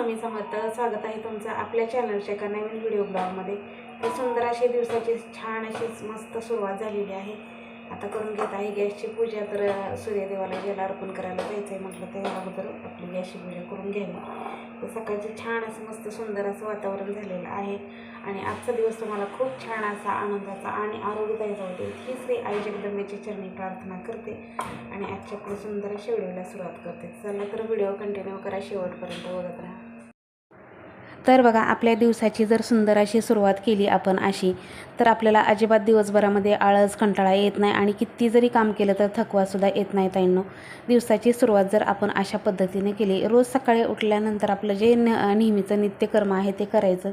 स्वामी समर्थ स्वागत आहे तुमचं आपल्या चॅनलच्या एका नवीन व्हिडिओ ब्लॉगमध्ये तर सुंदर अशी दिवसाची छान अशीच मस्त सुरुवात झालेली आहे. आता करून घेत आहे गॅसची पूजा तर सूर्यदेवाला ज्याला अर्पण करायला जायचं आहे म्हटलं त्या अगोदर आपली गॅसची पूजा करून घ्यावी. तर सकाळची छान असं मस्त सुंदर असं वातावरण झालेलं आहे. आणि आजचा दिवस तुम्हाला खूप छान असा आनंदाचा आणि आरोग्यदायीचा होते. ही श्री आई जगदंबेची चरणी प्रार्थना करते आणि आजच्या आपल्या सुंदर अशा व्हिडिओला सुरुवात करते. चला तर व्हिडिओ कंटिन्यू करा. शेवटपर्यंत बघत राहा. तर बघा आपल्या दिवसाची जर सुंदर अशी सुरुवात केली आपण अशी तर आपल्याला अजिबात दिवसभरामध्ये आळस कंटाळा येत नाही आणि किती जरी काम केलं तर थकवासुद्धा येत नाही ताईंनो. दिवसाची सुरुवात जर आपण अशा पद्धतीने केली रोज सकाळी उठल्यानंतर आपलं जे न नेहमीचं नित्यकर्म आहे ते करायचं.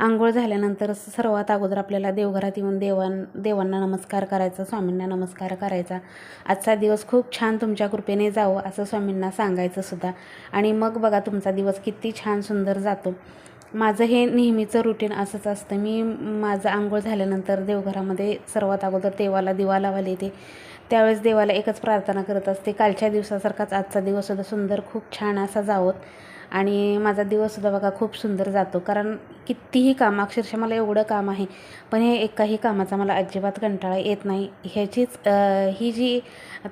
आंघोळ झाल्यानंतर सर्वात अगोदर आपल्याला देवघरात येऊन देवां देवांना नमस्कार करायचा स्वामींना नमस्कार करायचा. आजचा दिवस खूप छान तुमच्या कृपेने जावं असं स्वामींना सांगायचं सुद्धा. आणि मग बघा तुमचा दिवस किती छान सुंदर जातो. माझं हे नेहमीचं रुटीन असंच असतं. मी माझं आंघोळ झाल्यानंतर देवघरामध्ये सर्वात अगोदर देवाला दिवा लावायला येते. त्यावेळेस देवाला एकच प्रार्थना करत असते. कालच्या दिवसासारखाच आजचा दिवससुद्धा सुंदर खूप छान असा जावं आणि माझा दिवससुद्धा बघा खूप सुंदर जातो. कारण कितीही काम अक्षरशः मला एवढं काम आहे पण हे एकाही कामाचा मला अजिबात कंटाळा येत नाही. ह्याचीच ही जी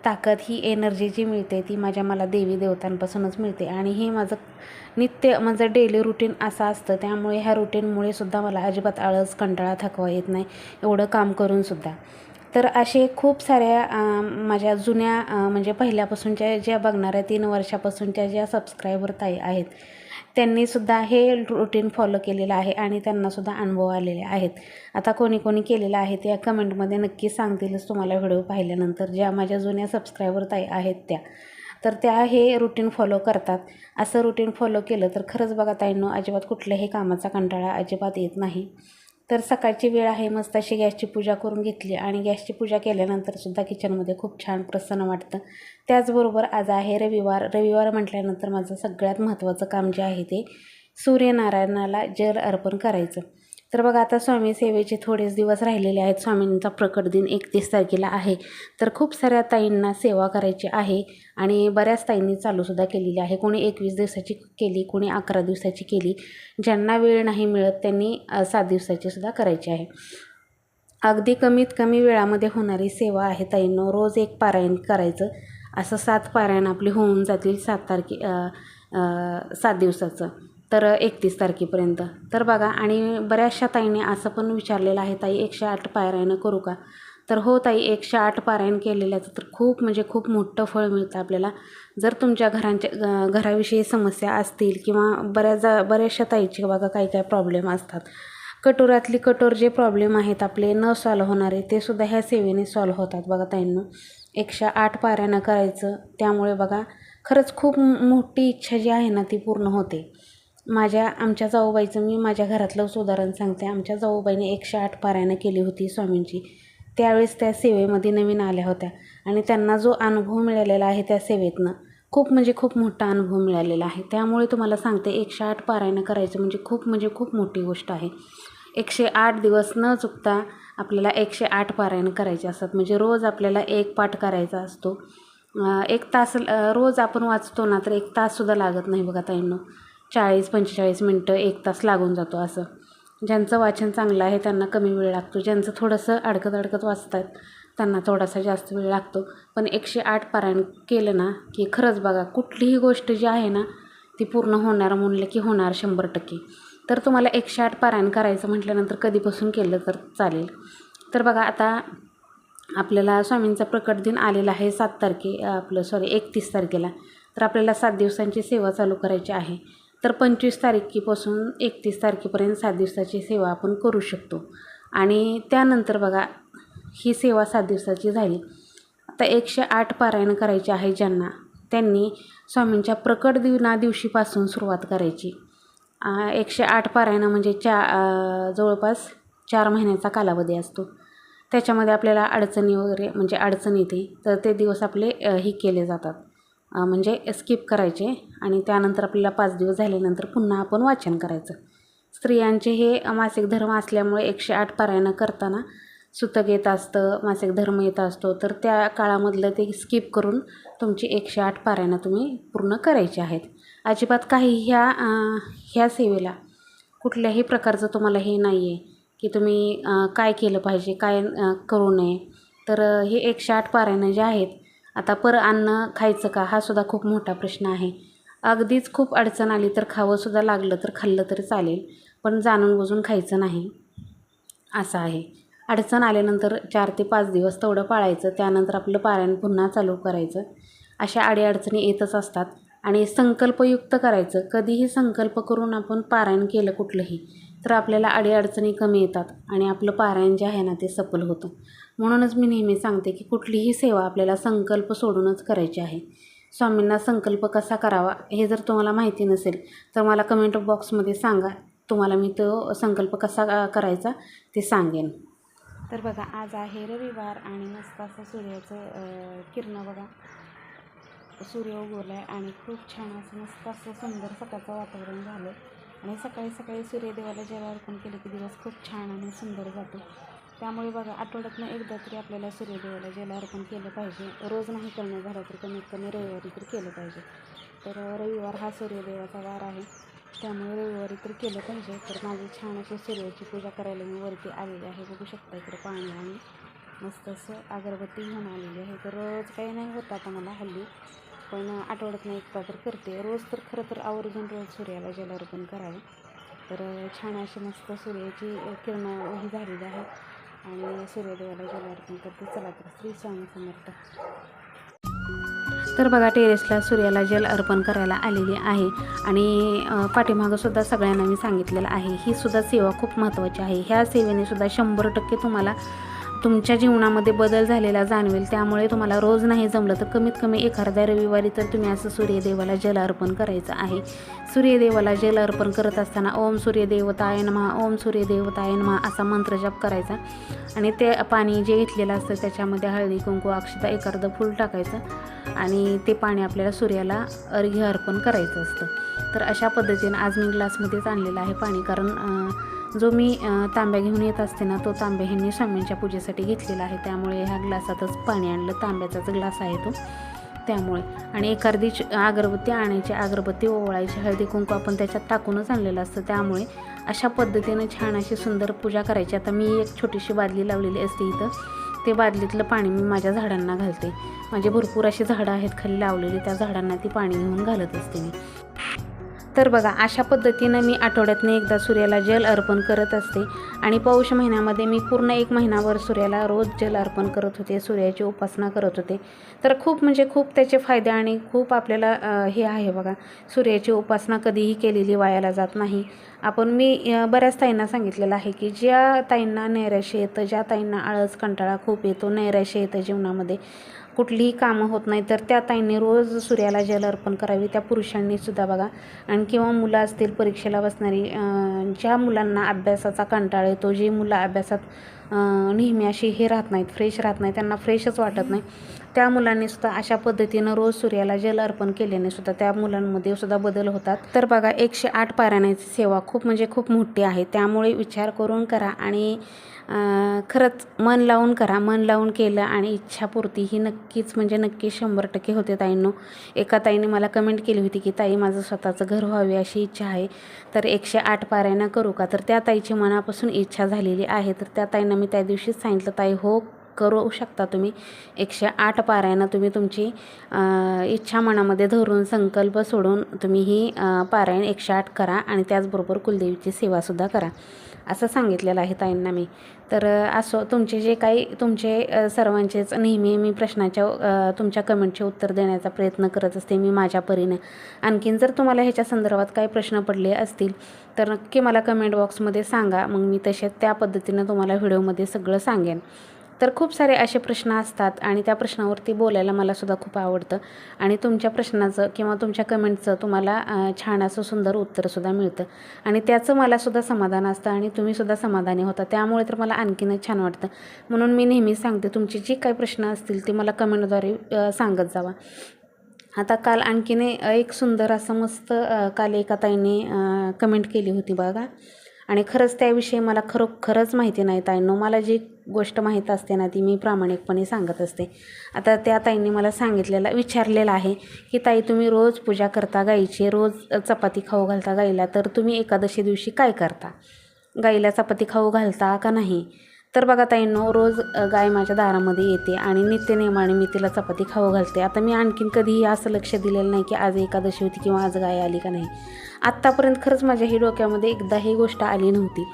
ताकद ही एनर्जी जी मिळते ती माझ्या मला देवी देवतांपासूनच मिळते. आणि हे माझं नित्य माझं डेली रुटीन असं असतं. त्यामुळे ह्या रुटीनमुळे सुद्धा मला अजिबात आळस कंटाळा थकवा येत नाही. एवढं काम करूनसुद्धा तर असे खूप साऱ्या माझ्या जुन्या म्हणजे पहिल्यापासूनच्या ज्या बघणाऱ्या तीन वर्षापासूनच्या ज्या सबस्क्रायबर ताई आहेत त्यांनीसुद्धा हे रुटीन फॉलो केलेलं आहे आणि त्यांनासुद्धा अनुभव आलेले आहेत. आता कोणी कोणी केलेलं आहे त्या कमेंटमध्ये नक्की सांगतीलच तुम्हाला व्हिडिओ पाहिल्यानंतर ज्या माझ्या जुन्या सबस्क्रायबर ताई आहेत त्या. तर त्या हे रुटीन फॉलो करतात. असं रुटीन फॉलो केलं तर खरंच बघा ताईंनो अजिबात कुठल्याही कामाचा कंटाळा अजिबात येत नाही. तर सकाळची वेळ आहे मस्त अशी गॅसची पूजा करून घेतली आणि गॅसची पूजा केल्यानंतरसुद्धा किचनमध्ये खूप छान प्रसन्न वाटतं. त्याचबरोबर आज आहे रविवार. रविवार म्हटल्यानंतर माझं सगळ्यात महत्त्वाचं काम जे आहे ते सूर्यनारायणाला जल अर्पण करायचं. तर बघा आता स्वामी सेवेचे थोडेच दिवस राहिलेले आहेत. स्वामींचा प्रकट दिन एकतीस तारखेला आहे. तर खूप साऱ्या ताईंना सेवा करायची आहे आणि बऱ्याच ताईंनी चालूसुद्धा केलेली आहे. कोणी एकवीस दिवसाची केली कोणी अकरा दिवसाची केली. ज्यांना वेळ नाही मिळत त्यांनी सात दिवसाची सुद्धा करायची आहे. अगदी कमीत कमी वेळामध्ये होणारी सेवा आहे ताईंनो. रोज एक पारायण करायचं. असं सात पारायण आपली होऊन जातील सात तारखे सात दिवसाचं. तर एकतीस तारखेपर्यंत. तर बघा आणि बऱ्याचशा ताईंनी असं पण विचारलेलं आहे ताई एकशे आठ पारायणं करू का? तर हो ताई एकशे आठ पारायण केलेल्याचं तर खूप म्हणजे खूप मोठं फळ मिळतं आपल्याला. जर तुमच्या घरांच्या घराविषयी समस्या असतील किंवा बऱ्याच बऱ्याचशा ताईचे बघा काही काही प्रॉब्लेम असतात. कटोरातली कठोर जे प्रॉब्लेम आहेत आपले न सॉल्व होणारे ते सुद्धा ह्या सेवेने सॉल्व होतात बघा ताईंनो. एकशे आठ पाऱ्यानं करायचं त्यामुळे बघा खरंच खूप मोठी इच्छा जी आहे ना ती पूर्ण होते. माझ्या आमच्या जाऊबाईचं मी माझ्या घरातलं उदाहरण सांगते. आमच्या जाऊबाईने एकशे आठ पारायणं केली होती स्वामींची. त्यावेळेस त्या सेवेमध्ये नवीन आल्या होत्या आणि त्यांना जो अनुभव मिळालेला आहे त्या सेवेतनं खूप म्हणजे खूप मोठा अनुभव मिळालेला आहे. त्यामुळे तुम्हाला सांगते एकशे आठ पारायणं करायचं म्हणजे खूप म्हणजे खूप मोठी गोष्ट आहे. एकशे आठ दिवस न चुकता आपल्याला एकशे आठ पारायण करायचे असतात. म्हणजे रोज आपल्याला एक पाठ करायचा असतो. एक तास रोज आपण वाचतो ना तर एक ताससुद्धा लागत नाही बघा ताईंनो. चाळीस पंचेचाळीस मिनटं एक तास लागून जातो असं. ज्यांचं वाचन चांगलं आहे त्यांना कमी वेळ लागतो. ज्यांचं थोडंसं अडकत अडकत वाचतात त्यांना थोडासा जास्त वेळ लागतो. पण एकशे आठ पारायण केलं ना की खरंच बघा कुठलीही गोष्ट जी आहे ना ती पूर्ण होणार म्हणलं की होणार शंभर टक्के. तर तुम्हाला एकशे आठ पारायण करायचं म्हटल्यानंतर कधीपासून केलं तर चालेल. तर बघा आता आपल्याला स्वामींचा प्रकट दिन आलेला आहे सात तारखे आपलं सॉरी एकतीस तारखेला. तर आपल्याला सात दिवसांची सेवा चालू करायची आहे. तर पंचवीस तारखेपासून एकतीस तारखेपर्यंत सात दिवसाची सेवा आपण करू शकतो. आणि त्यानंतर बघा ही सेवा सात दिवसाची झाली. आता एकशे आठ पारायण करायची आहे ज्यांना त्यांनी स्वामींच्या प्रकट दिना दिवशीपासून सुरुवात करायची. एकशे आठ पारायणं म्हणजे चा जवळपास चार महिन्याचा कालावधी असतो. त्याच्यामध्ये आपल्याला अडचणी वगैरे म्हणजे अडचण येते तर ते दिवस आपले हे ही केले जातात. म्हणजे स्किप करायचे आणि त्यानंतर आपल्याला पाच दिवस झाल्यानंतर पुन्हा आपण वाचन करायचं. स्त्रियांचे हे मासिक धर्म असल्यामुळे एकशे आठ पारायणं करताना सुतक येत असतं मासिक धर्म येत असतो. तर त्या काळामधलं ते स्किप करून तुमची एकशे आठ पारायणं तुम्ही पूर्ण करायची आहेत. अजिबात काही ह्या ह्या सेवेला कुठल्याही प्रकारचं तुम्हाला हे नाही आहे की तुम्ही काय केलं पाहिजे काय करू नये. तर हे एकशे आठ पारायणं जे आहेत आता पर अन्न खायचं का? हा सुद्धा खूप मोठा प्रश्न आहे. अगदीच खूप अडचण आली तर खावंसुद्धा लागलं तर खाल्लं तरी चालेल पण जाणून बुजून खायचं नाही. असं आहे. अडचण आल्यानंतर चार ते पाच दिवस तेवढं पाळायचं त्यानंतर आपलं पारायण पुन्हा चालू करायचं. अशा अडीअडचणी येतच असतात आणि संकल्पयुक्त करायचं. कधीही संकल्प करून आपण पारायण केलं कुठलंही तर आपल्याला अडीअडचणी कमी येतात आणि आपलं पारायण जे आहे ना ते सफल होतं. म्हणूनच मी नेहमी सांगते की कुठलीही सेवा आपल्याला संकल्प सोडूनच करायची आहे. स्वामींना संकल्प कसा करावा हे जर तुम्हाला माहिती नसेल तर मला कमेंट बॉक्समध्ये सांगा. तुम्हाला मी तो संकल्प कसा करायचा ते सांगेन. तर बघा आज आहे रविवार आणि मस्त असं सूर्याचं किरणं बघा. सूर्य उगवला आहे आणि खूप छान असं मस्त असं सुंदर सकाळचं वातावरण झालं आणि सकाळी सकाळी सूर्यदेवाला जेव्हा अर्पण केलं की दिवस खूप छान आणि सुंदर जातो. त्यामुळे बघा आठवड्यातनं एकदा तरी आपल्याला सूर्यदेवाला जल अर्पण केलं पाहिजे. रोज नाही करणं झालं तर कमीत कमी रविवारी तर केलं पाहिजे. तर रविवार हा सूर्यदेवाचा वार आहे. त्यामुळे रविवारी तर केलं पाहिजे. तर माझी छान अशी सूर्याची पूजा करायला मी वरती आलेली आहे. बघू शकता इकडे पाणी आणि मस्त असं अगरबत्ती घेऊन आलेली आहे. तर रोज काही नाही होत आता मला हल्ली. पण आठवड्यातनं एकदा तर करते. रोज तर खरं तर आवर्जून रोज सूर्याला जलार्पण करावे. तर छान अशी मस्त सूर्याची किरणं ही झालेली आहे आणि सूर्यदेवाला जल अर्पण करते चला तर श्री स्वामी समर्थ. तर बघा टेरेसला सूर्याला जल अर्पण करायला आलेली आहे. आणि पाठीमागंसुद्धा सगळ्यांना मी सांगितलेलं आहे. ही सुद्धा सेवा खूप महत्त्वाची आहे. ह्या सेवेने सुद्धा शंभर टक्के तुम्हाला तुमच्या जीवनामध्ये बदल झालेला जाणवेल त्यामुळे तुम्हाला रोज नाही जमलं तर कमीत कमी एखाद्या रविवारी तर तुम्ही असं सूर्यदेवाला जल अर्पण करायचं आहे. सूर्यदेवाला जल अर्पण करत असताना ओम सूर्यदेवताय नमः ओम सूर्यदेवताय नमः असा मंत्र जप करायचा. आणि ते पाणी जे घेतलेलं असतं त्याच्यामध्ये हळदी कुंकू अक्षता एखादं फूल टाकायचं आणि ते पाणी आपल्याला सूर्याला अर्घ्य अर्पण करायचं असतं. तर अशा पद्धतीने आज मी ग्लासमध्येच आणलेलं आहे पाणी कारण जो मी तांब्या घेऊन येत असते ना तो तांब्या ह्यांनी स्वामींच्या पूजेसाठी घेतलेला आहे. त्यामुळे ह्या ग्लासातच पाणी आणलं. तांब्याचाच ग्लास आहे तो. त्यामुळे. आणि एखादी अगरबत्ती आणायची. अगरबत्ती ओवाळायची. हळदी कुंकू आपण त्याच्यात टाकूनच आणलेलं असतं. त्यामुळे अशा पद्धतीने छान अशी सुंदर पूजा करायची. आता मी एक छोटीशी बादली लावलेली असते इथं. ते बादलीतलं पाणी मी माझ्या झाडांना घालते. माझे भरपूर अशी झाडं आहेत. खाली लावलेली. त्या झाडांना ती पाणी घेऊन घालत असते मी. तर बघा अशा पद्धतीनं मी आठवड्यातनं एकदा सूर्याला जल अर्पण करत असते. आणि पौष महिन्यामध्ये मी पूर्ण एक महिनाभर सूर्याला रोज जल अर्पण करत होते सूर्याची उपासना करत होते. तर खूप म्हणजे खूप त्याचे फायदे आणि खूप आपल्याला हे आहे बघा सूर्याची उपासना कधीही केलेली वायाला जात नाही. आपण मी बऱ्याच ताईंना सांगितलेलं आहे की ज्या ताईंना नैराश्य येतं ज्या ताईंना आळस कंटाळा खूप येतो नैराश्य येतं जीवनामध्ये. कुठलीही कामं होत नाही तर त्या ताईंनी रोज सूर्याला जल अर्पण करावी. त्या पुरुषांनीसुद्धा बघा आणि किंवा मुलं असतील परीक्षेला बसणारी ज्या मुलांना अभ्यासाचा कंटाळा येतो जी मुलं अभ्यासात नेहमी अशी हे राहत नाहीत फ्रेश राहत नाही त्यांना फ्रेशच वाटत नाही. त्या मुलांनी सुद्धा अशा पद्धतीनं रोज सूर्याला जल अर्पण केल्याने सुद्धा त्या मुलांमध्ये सुद्धा बदल होतात. तर बघा एकशे आठ पारायणाची सेवा खूप म्हणजे खूप मोठी आहे. त्यामुळे विचार करून करा आणि खरंच मन लावून करा मन लावून केलं आणि इच्छापूर्ती ही नक्कीच म्हणजे नक्की शंभर टक्के होते ताईंनो. एका ताईने मला कमेंट केली होती की ताई माझं स्वतःचं घर व्हावे अशी इच्छा आहे तर एकशे आठ पाऱ्यांना करू का? तर त्या ताईची मनापासून इच्छा झालेली आहे. तर त्या ताईंना मी त्या दिवशीच सांगितलं ताई हो करू शकता तुम्ही. एकशे आठ पाऱ्यांना तुम्ही तुमची इच्छा मनामध्ये धरून संकल्प सोडून तुम्ही ही पारायण एकशे आठ करा आणि त्याचबरोबर कुलदेवीची सेवासुद्धा करा. असं सांगितलेलं आहे ताईंना मी. तर असो तुमचे जे काही तुमचे सर्वांचेच नेहमी मी प्रश्नाच्या तुमच्या कमेंटचे उत्तर देण्याचा प्रयत्न करत असते मी माझ्या परीने. आणखीन जर तुम्हाला ह्याच्या संदर्भात काही प्रश्न पडले असतील तर नक्की मला कमेंट बॉक्समध्ये सांगा. मग मी तसेच त्या पद्धतीनं तुम्हाला व्हिडिओमध्ये सगळं सांगेन. तर खूप सारे असे प्रश्न असतात आणि त्या प्रश्नावरती बोलायला मला सुद्धा खूप आवडतं. आणि तुमच्या प्रश्नाचं किंवा तुमच्या कमेंटचं तुम्हाला छान असं सुंदर उत्तरसुद्धा मिळतं. आणि त्याचं मला सुद्धा समाधान असतं आणि तुम्हीसुद्धा समाधानी होता. त्यामुळे तर मला आणखीनच छान वाटतं. म्हणून मी नेहमी सांगते तुमचे जे काही प्रश्न असतील ते मला कमेंटद्वारे सांगत जावा. आता काल आणखीने एक सुंदर असं मस्त काल एका ताईने कमेंट केली होती बघा. आणि खरंच त्याविषयी मला खरोखरच माहिती नाही. ताईंनो मला जी गोष्ट माहीत असते ना ती मी प्रामाणिकपणे सांगत असते. आता त्या ताईंनी मला सांगितलेलं विचारलेलं आहे की ताई तुम्ही रोज पूजा करता गाईची? रोज चपाती खाऊ घालता गाईला? तर तुम्ही एकादशी दिवशी काय करता? गाईला चपाती खाऊ घालता का नाही? तर बघा ताईंनो रोज गाय माझ्या दारामध्ये येते आणि नित्यनेमाने मी तिला चपाती खाऊ घालते. आता मी आणखीन कधीही असं लक्ष दिलेलं नाही की आज एकादशी होती किंवा आज गाय आली का नाही. आत्तापर्यंत खरंच माझ्या ही डोक्यामध्ये एकदा ही गोष्ट आली नव्हती.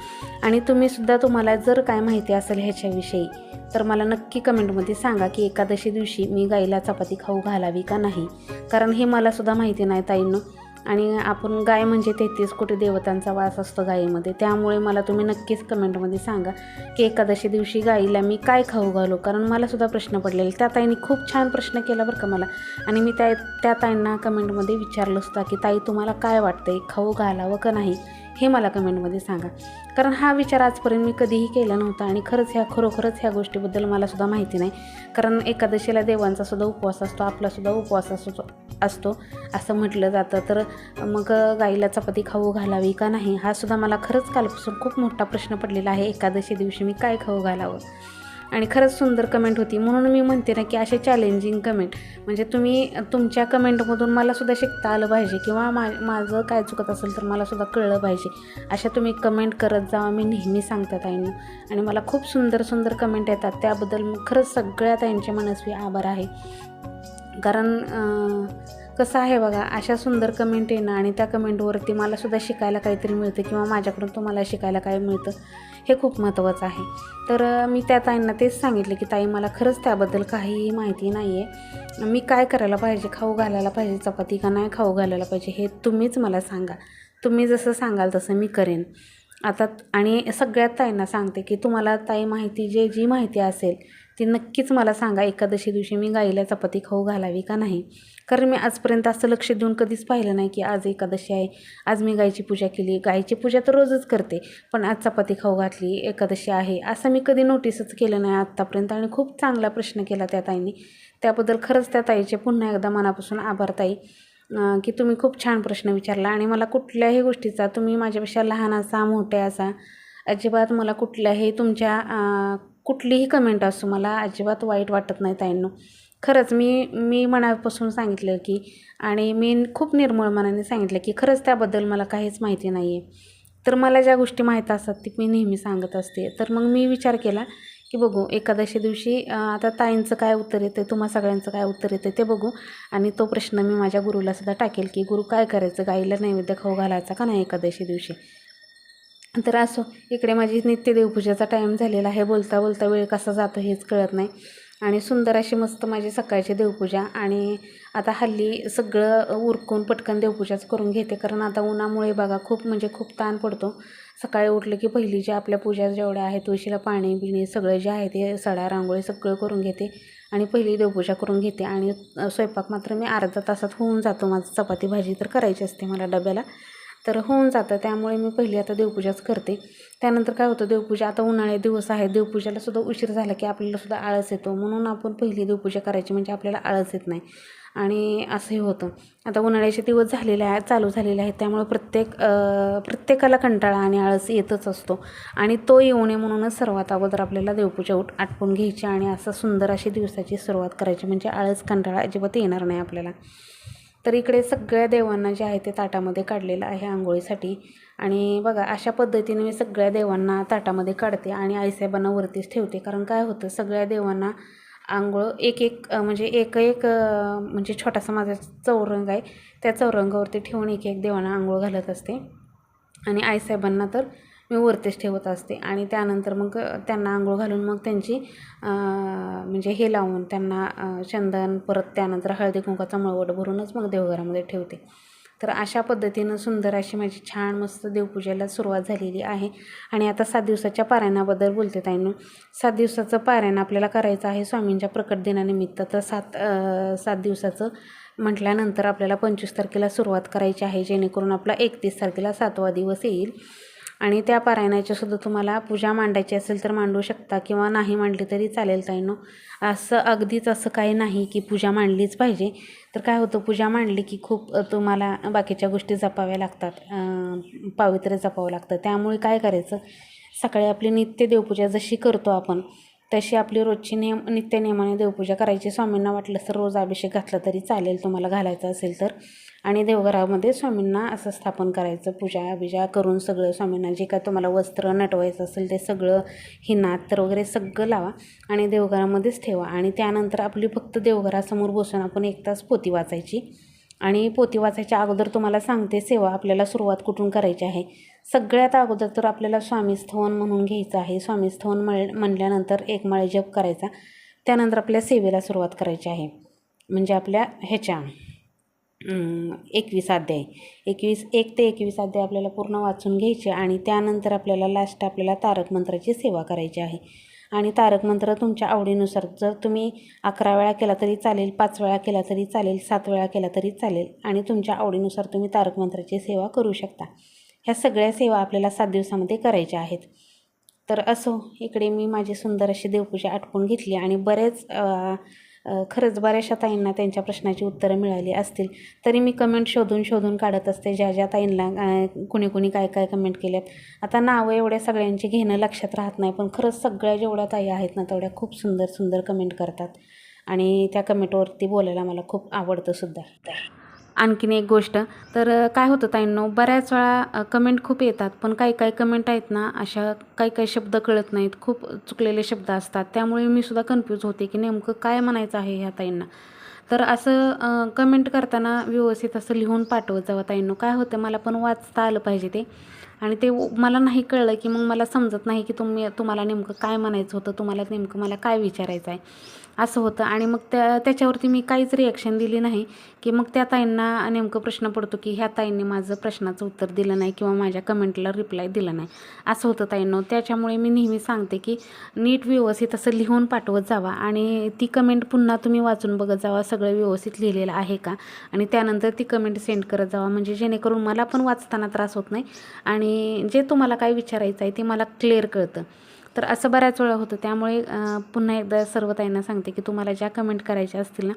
आणि तुम्हीसुद्धा तुम्हाला जर काय माहिती असेल ह्याच्याविषयी तर मला नक्की कमेंटमध्ये सांगा की एकादशी दिवशी मी गाईला चपाती खाऊ घालावी का नाही? कारण हे मलासुद्धा माहिती नाही ताईंनो. आणि आपण गाय म्हणजे तेहतीस कोटी देवतांचा वास असतो गायीमध्ये. त्यामुळे मला तुम्ही नक्कीच कमेंटमध्ये सांगा की एकादशी दिवशी गाईला मी काय खाऊ घालू? कारण मला सुद्धा प्रश्न पडलेले. त्या ताईंनी खूप छान प्रश्न केला बरं का मला. आणि मी त्या त्या ताईंना कमेंटमध्ये विचारलं सुद्धा की ताई तुम्हाला काय वाटतं खाऊ घालावं का नाही? हे मला कमेंटमध्ये सांगा. कारण हा विचार आजपर्यंत मी कधीही केला नव्हता आणि खरंच ह्या खरोखरच ह्या गोष्टीबद्दल मला सुद्धा माहिती नाही. कारण एकादशीला देवांचा सुद्धा उपवास असतो आपलासुद्धा उपवास असतो असतो असं म्हटलं जातं. तर मग गाईला चपाती खाऊ घालावी का नाही? हा सुद्धा मला खरंच कालपासून खूप मोठा प्रश्न पडलेला आहे. एकादशी दिवशी मी काय खाऊ घालावं? आणि खरंच सुंदर कमेंट होती. म्हणून मी म्हणते ना की असे चॅलेंजिंग कमेंट म्हणजे तुम्ही तुमच्या कमेंटमधून मलासुद्धा शिकता आलं पाहिजे किंवा मा माझं काय चुकत असेल तर मला सुद्धा कळलं पाहिजे. अशा तुम्ही कमेंट करत जावा मी नेहमी सांगतात ताईंनो आणि मला खूप सुंदर सुंदर कमेंट येतात. त्याबद्दल मग खरंच सगळ्या ताईंचे मनस्वी आभार आहे. कारण कसं आहे बघा अशा सुंदर कमेंट येणं आणि त्या कमेंटवरती मला सुद्धा शिकायला काहीतरी मिळतं किंवा माझ्याकडून तुम्हाला शिकायला काय मिळतं हे खूप महत्त्वाचं आहे. तर मी त्या ताईंना तेच सांगितलं की ताई मला खरंच त्याबद्दल काहीही माहिती नाही आहे मी काय करायला पाहिजे? खाऊ घालायला पाहिजे? चपाती का नाही खाऊ घालायला पाहिजे? हे तुम्हीच मला सांगा. तुम्ही जसं सांगाल तसं मी करेन. आता आणि सगळ्यात ताईंना सांगते की तुम्हाला ताई माहिती जे जी माहिती असेल ती नक्कीच मला सांगा एकादशी दिवशी मी गाईला चपाती खाऊ घालावी का नाही? कारण मी आजपर्यंत असं लक्ष देऊन कधीच पाहिलं नाही की आज एकादशी आहे आज मी गायची पूजा केली. गायची पूजा तर रोजच करते पण आज चपाती खाऊ घातली एकादशी आहे असं मी कधी नोटीसच केलं नाही आत्तापर्यंत आणि खूप चांगला प्रश्न केला त्या ताईने. त्याबद्दल खरंच त्या ताईचे पुन्हा एकदा मनापासून आभार ताई की तुम्ही खूप छान प्रश्न विचारला आणि मला कुठल्याही गोष्टीचा तुम्ही माझ्यापेक्षा लहान असा मोठे असा अजिबात मला कुठल्याही तुमच्या कुठलीही कमेंट असो मला अजिबात वाईट वाटत नाही ताईंनो. खरंच मी मी मनापासून सांगितलं की आणि मी खूप निर्मळ मनाने सांगितलं की खरंच त्याबद्दल मला काहीच माहिती नाही आहे तर मला ज्या गोष्टी माहीत असतात ती मी नेहमी सांगत असते. तर मग मी विचार केला की बघू एकादशी दिवशी आता ताईंचं काय उत्तर येतं तुम्हा सगळ्यांचं काय उत्तर येतं ते बघू. आणि तो प्रश्न मी माझ्या गुरुला सुद्धा टाकेल की गुरु काय करायचं? गाईला नैवेद्य खाऊ घालायचा का नाही एकादशी दिवशी? तर असो इकडे माझी नित्य देवपूजेचा टाईम झालेला आहे. बोलता बोलता वेळ कसा जातो हेच कळत नाही. आणि सुंदर अशी मस्त माझी सकाळची देवपूजा. आणि आता हल्ली सगळं उरकून पटकन देवपूजाच करून घेते. कारण आता उन्हामुळे बघा खूप म्हणजे खूप ताण पडतो. सकाळी उठलं की पहिली ज्या आपल्या पूजा जेवढ्या आहेत तुळशीला पाणी बिणी सगळं जे आहे ते सडा रांगोळी सगळं करून घेते. आणि पहिली देवपूजा करून घेते. आणि स्वयंपाक मात्र मी अर्धा तासात होऊन जातो. माझं चपाती भाजी तर करायची असते मला डब्याला. तर होऊन जातं. त्यामुळे मी पहिली आता देवपूजाच करते. त्यानंतर काय होतं देवपूजा आता उन्हाळ्यात दिवस आहे. देवपूजाला सुद्धा उशीर झाला की आपल्याला सुद्धा आळस येतो. म्हणून आपण पहिली देवपूजा करायची म्हणजे आपल्याला आळस येत नाही. आणि असंही होतं. आता उन्हाळ्याचे दिवस झालेले आहेत चालू झालेले आहेत. त्यामुळे प्रत्येक प्रत्येकाला कंटाळा आणि आळस येतच असतो. आणि तो येऊ नये म्हणूनच सर्वात अगोदर आपल्याला देवपूजा उठ आटपून घ्यायची आणि असं सुंदर अशी दिवसाची सुरुवात करायची. म्हणजे आळस कंटाळा अजिबात येणार नाही आपल्याला. तर इकडे सगळ्या देवांना जे आहे ते ताटामध्ये काढलेलं आहे आंघोळीसाठी. आणि बघा अशा पद्धतीने मी सगळ्या देवांना ताटामध्ये काढते आणि आईसाहेबांना वरतीच ठेवते. कारण काय होतं सगळ्या देवांना आंघोळ एक एक म्हणजे एक एक म्हणजे छोटासा माझा चौरंग आहे त्या चौरंगावरती ठेवून एक एक देवांना आंघोळ घालत असते. आणि आईसाहेबांना तर मी वरतीच ठेवत असते. आणि त्यानंतर मग त्यांना आंघोळ घालून मग त्यांची म्हणजे हे लावून त्यांना चंदन परत त्यानंतर हळदी कुंकाचा मळवट भरूनच मग देवघरामध्ये ठेवते. तर अशा पद्धतीनं सुंदर अशी माझी छान मस्त देवपूजेला सुरुवात झालेली आहे. आणि आता सात दिवसाच्या पारायणाबद्दल बोलते ताईनं. सात दिवसाचं पारायण आपल्याला करायचं आहे स्वामींच्या प्रकट दिनानिमित्त. तर सात सात दिवसाचं म्हटल्यानंतर आपल्याला पंचवीस तारखेला सुरुवात करायची आहे जेणेकरून आपला एकतीस तारखेला सातवा दिवस येईल. आणि त्या पारायणाच्यासुद्धा तुम्हाला पूजा मांडायची असेल तर मांडू शकता किंवा नाही मांडली तरी चालेल ताईनो. असं अगदीच असं काही नाही की पूजा मांडलीच पाहिजे. तर काय होतं पूजा मांडली की खूप तुम्हाला बाकीच्या गोष्टी जपाव्या लागतात पावित्र्य जपावं लागतं. त्यामुळे काय करायचं सकाळी आपली नित्य देवपूजा जशी करतो आपण तशी आपली रोजची नियम नित्य नियमाने देवपूजा करायची. स्वामींना वाटलं तर रोज अभिषेक घातला तरी चालेल तुम्हाला घालायचा असेल तर. आणि देवघरामध्ये स्वामींना असं स्थापन करायचं पूजा बिजा करून सगळं स्वामींना जे काय तुम्हाला वस्त्र नटवायचं असेल ते सगळं ही नात्र वगैरे सगळं लावा आणि देवघरामध्येच ठेवा. आणि त्यानंतर आपली फक्त देवघरासमोर बसून आपण एक तास पोती वाचायची. आणि पोती वाचायच्या अगोदर तुम्हाला सांगते सेवा आपल्याला सुरुवात कुठून करायची आहे? सगळ्यात अगोदर तर आपल्याला स्वामी स्थवन म्हणून घ्यायचं आहे. स्वामी स्थवन म्हण म्हणल्यानंतर एक माळे जप करायचा. त्यानंतर आपल्या सेवेला सुरुवात करायची आहे. म्हणजे आपल्या ह्याच्या एकवीस अध्याय. एकवीस एक ते एकवीस अध्याय आपल्याला पूर्ण वाचून घ्यायचे आणि त्यानंतर आपल्याला लास्ट आपल्याला तारक मंत्राची सेवा करायची आहे. आणि तारक मंत्र तुमच्या आवडीनुसार जर तुम्ही अकरा वेळा केला तरी चालेल पाच वेळा केला तरी चालेल सात वेळा केला तरी चालेल आणि तुमच्या आवडीनुसार तुम्ही तारक मंत्राची सेवा करू शकता. ह्या सगळ्या सेवा आपल्याला सात दिवसामध्ये करायच्या आहेत. तर असो इकडे मी माझी सुंदर अशी देवपूजा आटपून घेतली आणि बरेच खरंच बऱ्याचशा ताईंना त्यांच्या प्रश्नाची उत्तरं मिळाली असतील. तरी मी कमेंट शोधून शोधून काढत असते ज्या ज्या ताईंना कुणी कुणी काय काय कमेंट केल्यात. आता नावं एवढ्या सगळ्यांची घेणं लक्षात राहत नाही पण खरंच सगळ्या जेवढ्या ताई आहेत ना तेवढ्या खूप सुंदर सुंदर कमेंट करतात. आणि त्या कमेंटवरती बोलायला मला खूप आवडतं सुद्धा. आणखीन एक गोष्ट. तर काय होतं ताईंनो बऱ्याच वेळा कमेंट खूप येतात पण काही काही कमेंट आहेत ना अशा काही काही शब्द कळत नाहीत. खूप चुकलेले शब्द असतात. त्यामुळे मी सुद्धा कन्फ्यूज होते की नेमकं काय म्हणायचं आहे ह्या ताईंना. तर असं कमेंट करताना व्यवस्थित असं लिहून पाठवत जावं ताईंनो. काय होतं मला पण वाचता आलं पाहिजे ते. आणि ते मला नाही कळलं की मग मला समजत नाही की तुम्ही तुम्हाला नेमकं काय म्हणायचं होतं तुम्हाला नेमकं मला काय विचारायचं आहे. असं होतं. आणि मग त्या त्याच्यावरती मी काहीच रिॲक्शन दिली नाही. की मग त्या ताईंना नेमकं प्रश्न पडतो की ह्या ताईंनी माझं प्रश्नाचं उत्तर दिलं नाही किंवा माझ्या कमेंटला रिप्लाय दिला नाही. असं होतं ताईंनो. त्याच्यामुळे मी नेहमी सांगते की नीट व्यवस्थित असं लिहून पाठवत जावा. आणि ती कमेंट पुन्हा तुम्ही वाचून बघत जावा. सगळं व्यवस्थित लिहिलेलं आहे का? आणि त्यानंतर ती कमेंट सेंड करत जावा. म्हणजे जेणेकरून मला पण वाचताना त्रास होत नाही. आणि जे तुम्हाला काय विचारायचं आहे ते मला क्लिअर कळतं. तर असं बऱ्याच वेळा होतं. त्यामुळे पुन्हा एकदा सर्व ताईंना सांगते की तुम्हाला ज्या कमेंट करायच्या असतील ना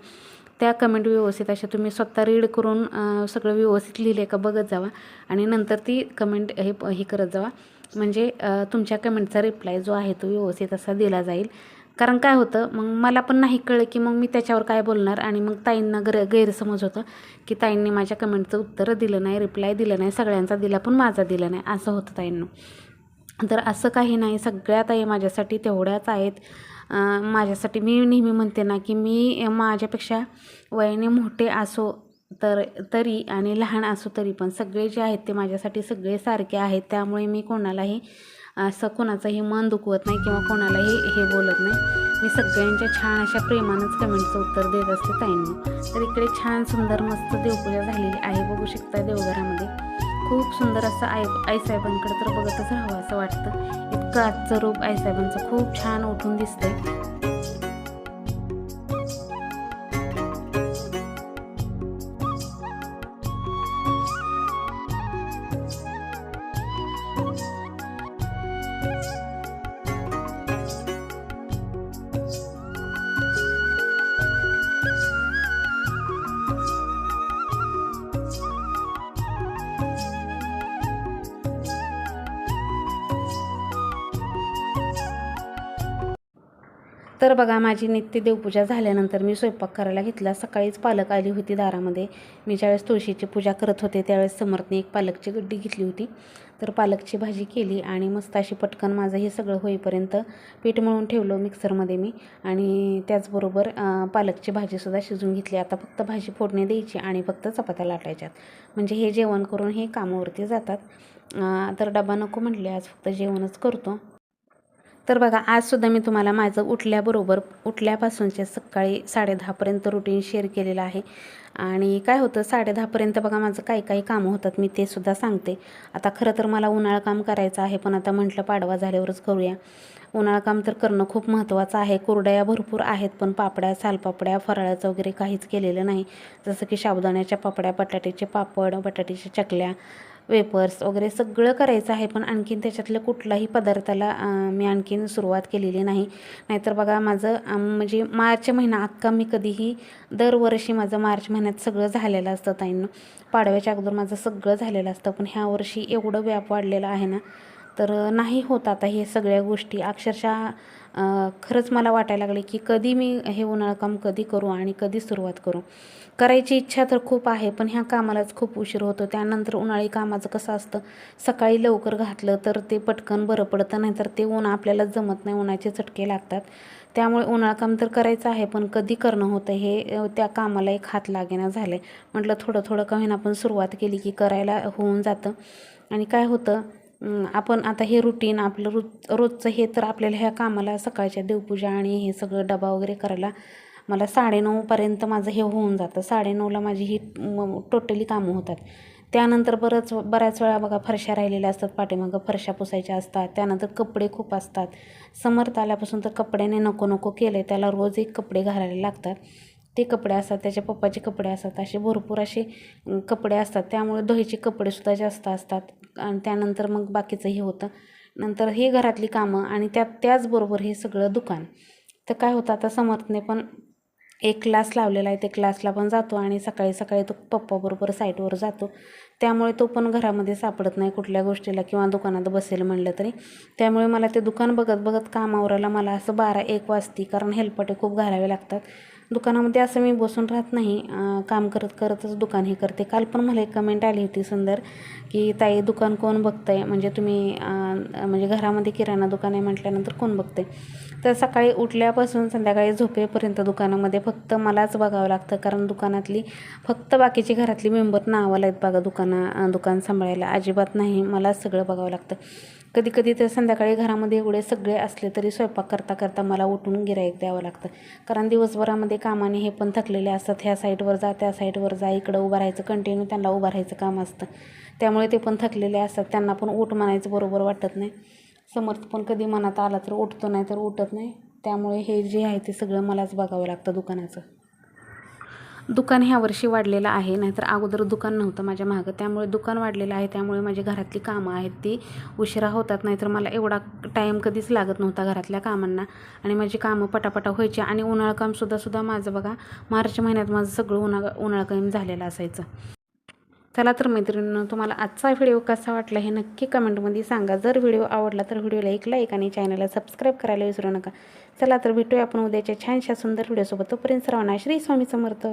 त्या कमेंट व्यवस्थित अशा तुम्ही स्वतः रीड करून सगळं व्यवस्थित लिहिले का बघत जावा. आणि नंतर ती कमेंट हे हे करत जावा. म्हणजे तुमच्या कमेंटचा रिप्लाय जो आहे तो व्यवस्थित असा दिला जाईल. कारण काय होतं मग मला पण नाही कळलं की मग मी त्याच्यावर काय बोलणार आणि मग ताईंना गैर गैरसमज होतं की ताईंनी माझ्या कमेंटचं उत्तर दिलं नाही रिप्लाय दिलं नाही सगळ्यांचा दिला पण माझा दिला नाही असं होतं ताईंना. तर असं काही नाही. सगळ्या ताई माझ्यासाठी तेवढ्याच आहेत. माझ्यासाठी मी नेहमी म्हणते ना की मी माझ्यापेक्षा वयाने मोठे असो तर तरी आणि लहान असो तरी पण सगळे जे आहेत ते माझ्यासाठी सगळे सारखे आहेत. त्यामुळे मी कोणालाही असं कोणाचंही मन दुखवत नाही किंवा कोणालाही हे बोलत नाही. मी सगळ्यांच्या छान अशा प्रेमानंच कमेंटचं उत्तर देत असते ताईंना. तर इकडे छान सुंदर मस्त देवपूजा झालेली आहे. बघू शकता देवघरामध्ये. खूप सुंदर असं आई आईसाहेबांकडे तर बघतच राहावं असं वाटतं. इतकं आजचं रूप आईसाहेबांचं खूप छान उठून दिसतंय. तर बघा माझी नित्य देवपूजा झाल्यानंतर मी स्वयंपाक करायला घेतला. सकाळीच पालक आली होती दारामध्ये. मी ज्यावेळेस तुळशीची पूजा करत होते त्यावेळेस समर्थने एक पालकची गड्डी घेतली होती. तर पालकची भाजी केली आणि मस्त अशी पटकन माझं हे सगळं होईपर्यंत पीठ मळून ठेवलं मिक्सरमध्ये मी. आणि त्याचबरोबर पालकची भाजीसुद्धा शिजून घेतली. आता फक्त भाजी फोडणी द्यायची आणि फक्त चपात्या लाटायच्यात. म्हणजे हे जेवण करून हे कामावरती जातात. तर डबा नको म्हटले आज फक्त जेवणच करतो. तर बघा आजसुद्धा मी तुम्हाला माझं उठल्याबरोबर उठल्यापासूनच्या सकाळी साडेदहापर्यंत रुटीन शेअर केलेलं आहे. आणि काय होतं साडेदहापर्यंत बघा माझं काही काही कामं होतात मी ते सुद्धा सांगते. आता खरं तर मला उन्हाळा काम करायचं आहे पण आता म्हटलं पाडवा झाल्यावरच करूया. उन्हाळा काम तर करणं खूप महत्त्वाचं आहे. कुरड्या भरपूर आहेत पण पापड्या सालपापड्या फराळाचं वगैरे काहीच केलेलं नाही. जसं की साबुदाण्याच्या पापड्या बटाट्याचे पापड बटाट्याच्या चकल्या वेपर्स वगैरे सगळं करायचं आहे पण आणखीन त्याच्यातल्या कुठलाही पदार्थाला मी आणखीन सुरुवात केलेली नाही. नाहीतर बघा माझं म्हणजे मार्च महिना अख्खा मी कधीही दरवर्षी माझं मार्च महिन्यात सगळं झालेलं असतं ताईंना. पाडव्याच्या अगोदर माझं सगळं झालेलं असतं पण ह्या वर्षी एवढं व्याप वाढलेलं आहे ना तर नाही होत आता हे सगळ्या गोष्टी. अक्षरशः खरंच मला वाटायला लागले की कधी मी हे उन्हाळं काम कधी करू आणि कधी सुरुवात करू. करायची इच्छा तर खूप आहे पण ह्या कामालाच खूप उशीर होतो. त्यानंतर उन्हाळी कामाचं कसं असतं सकाळी लवकर घातलं तर ते पटकन बरं पडतं नाहीतर ते ऊन आपल्याला जमत नाही उन्हाचे चटके लागतात. त्यामुळे उन्हाळा काम तर करायचं आहे पण कधी करणं होतं हे त्या कामाला एक हात लागेना झालं म्हटलं थोडं थोडं का होईना आपण सुरुवात केली की करायला होऊन जातं. आणि काय होतं आपण आता हे रुटीन आपलं रोज रोजचं हे तर आपल्याला ह्या कामाला सकाळच्या देवपूजा आणि हे सगळं डबा वगैरे करायला मला साडेनऊपर्यंत माझं हे होऊन जातं. साडेनऊला माझी ही टोटली कामं होतात. त्यानंतर बरंच बऱ्याच वेळा बघा फरशा राहिलेल्या असतात पाठीमागं फरशा पुसायच्या असतात त्यानंतर कपडे खूप असतात. समर्थ आल्यापासून तर कपड्याने नको नको केलं आहे त्याला रोज एक कपडे घालायला लागतात. ते कपडे असतात त्याच्या पप्पाचे कपडे असतात असे भरपूर असे कपडे असतात. त्यामुळे दहीचे कपडेसुद्धा जास्त असतात. आणि त्यानंतर मग बाकीचं हे होतं. नंतर हे घरातली कामं आणि त्या त्याचबरोबर हे सगळं दुकान. तर काय होतं आता समर्थने पण एक क्लास लावलेला आहे. ते क्लासला पण जातो आणि सकाळी सकाळी तो पप्पाबरोबर साईटवर जातो. त्यामुळे तो पण घरामध्ये सापडत नाही कुठल्या गोष्टीला किंवा दुकानात बसेल म्हणलं तरी. त्यामुळे मला ते दुकान बघत बघत कामावराला मला असं बारा एक वाजती कारण हेलपटे खूप घालावे लागतात. दुकानामध्ये असं मी बसून राहत नाही. काम करत करतच दुकान हे करते. काल पण मला एक कमेंट आली होती सुंदर की ताई दुकान कोण बघतंय? म्हणजे तुम्ही म्हणजे घरामध्ये किराणा दुकान आहे म्हटल्यानंतर कोण बघते तर सकाळी उठल्यापासून संध्याकाळी झोपेपर्यंत दुकानामध्ये फक्त मलाच बघावं लागतं. कारण दुकानातली फक्त बाकीची घरातली मेंबर नावाला आहेत बघा दुकाना दुकान सांभाळायला. अजिबात नाही. मलाच सगळं बघावं लागतं. कधी कधी तर संध्याकाळी घरामध्ये एवढे सगळे असले तरी स्वयंपाक करता करता मला उठून गिराईक द्यावं लागतं. कारण दिवसभरामध्ये कामाने हे पण थकलेले असतात. ह्या साईडवर जा त्या साईडवर जा इकडं उभं राहायचं कंटिन्यू त्यांना उभं राहायचं काम असतं. त्यामुळे ते पण थकलेले असतात. त्यांना पण उठ म्हणायचं बरोबर वाटत नाही. समर्थ पण कधी मनात आला तर उठतो नाही तर उठत नाही. त्यामुळे हे जे आहे ते सगळं मलाच बघावं लागतं दुकानाचं. दुकान ह्या वर्षी वाढलेलं आहे. नाहीतर अगोदर दुकान नव्हतं माझ्या मागं. त्यामुळे दुकान वाढलेलं आहे. त्यामुळे माझी घरातली कामं आहेत ती उशिरा होतात. नाहीतर मला एवढा टाईम कधीच लागत नव्हता घरातल्या कामांना. आणि माझी कामं पटापटा व्हायची आणि उन्हाळा सुद्धा माझं बघा मार्च महिन्यात माझं सगळं उन्हाळा उन्हाळा काम झालेलं असायचं. चला तर मैत्रिणींनो तुम्हाला आजचा व्हिडिओ कसा वाटला हे नक्की कमेंटमध्ये सांगा. जर व्हिडिओ आवडला तर व्हिडिओला एक लाईक आणि चॅनलला सबस्क्राईब करायला विसरू नका. चला तर भेटूया आपण उद्याच्या छानशा सुंदर व्हिडिओसोबत. तोपर्यंत सर्वांना श्री स्वामी समर्थ.